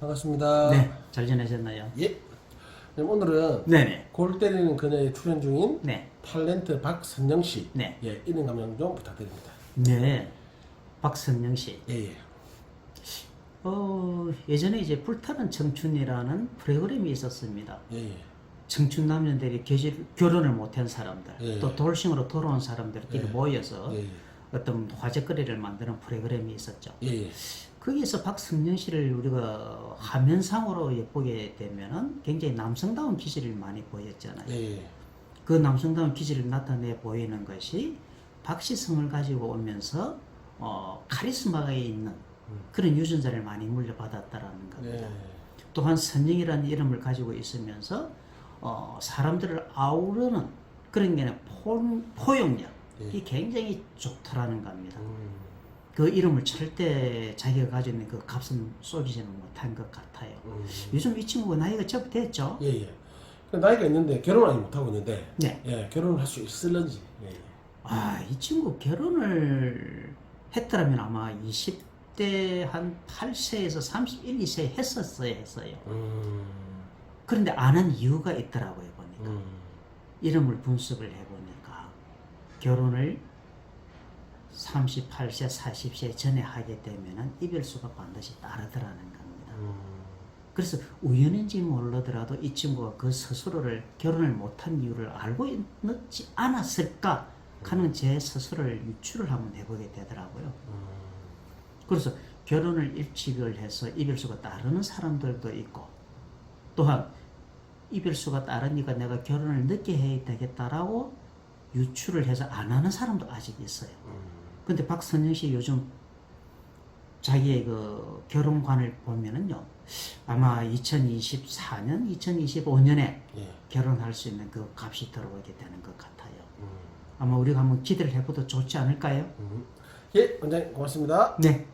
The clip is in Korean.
반갑습니다. 네, 잘 지내셨나요? 예. 네, 오늘은 네, 네. 골 때리는 그녀에 출연 중인 네. 탤런트 박선영 씨. 네. 예, 이름 감명 좀 부탁드립니다. 네. 박선영 씨. 예, 예. 어, 예전에 이제 불타는 청춘이라는 프로그램이 있었습니다. 예, 예. 청춘 남녀들이 결- 결혼을 못한 사람들, 예. 또 돌싱으로 돌아온 사람들끼리 예. 모여서 예, 예. 어떤 화제거리를 만드는 프로그램이 있었죠. 예, 예. 거기에서 박선영 씨를 우리가 화면상으로 엿보게 되면은 굉장히 남성다운 기질을 많이 보였잖아요. 예, 예. 그 남성다운 기질을 나타내 보이는 것이 박시성을 가지고 오면서 어, 카리스마가 있는 그런 유전자를 많이 물려받았다라는 겁니다. 예. 또한 선영이라는 이름을 가지고 있으면서 어, 사람들을 아우르는 그런 게 포, 포용력이 예. 굉장히 좋더라는 겁니다. 음, 그 이름을 절대 자기가 가지고 있는 그 값은 쏘기지는 못한 것 같아요. 음. 요즘 이 친구가 나이가 좀 됐죠? 예, 예. 그 나이가 있는데 결혼 아직 못하고 있는데 네. 예, 결혼을 할 수 있을런지. 예, 예. 아, 이 친구 결혼을 했더라면 아마 20대 한 8세에서 31, 2세 했었어야 했어요. 음, 그런데 안 한 이유가 있더라고요, 보니까. 음. 이름을 분석을 해보니까 결혼을 38세, 40세 전에 하게 되면은 이별수가 반드시 따르더라는 겁니다. 음. 그래서 우연인지 모르더라도 이 친구가 그 스스로를 결혼을 못한 이유를 알고 있지 않았을까 하는 제 스스로를 유추를 한번 해보게 되더라고요. 음. 그래서 결혼을 일찍을 해서 이별수가 따르는 사람들도 있고 또한 이별수가 따르니까 내가 결혼을 늦게 해야 되겠다라고 유추를 해서 안 하는 사람도 아직 있어요. 음. 근데 박선영 씨 요즘 자기의 그 결혼관을 보면은요 아마 2024년, 2025년에 예. 결혼할 수 있는 그 값이 들어오게 되는 것 같아요. 음. 아마 우리가 한번 기대를 해봐도 좋지 않을까요? 음. 예, 원장님 고맙습니다. 네,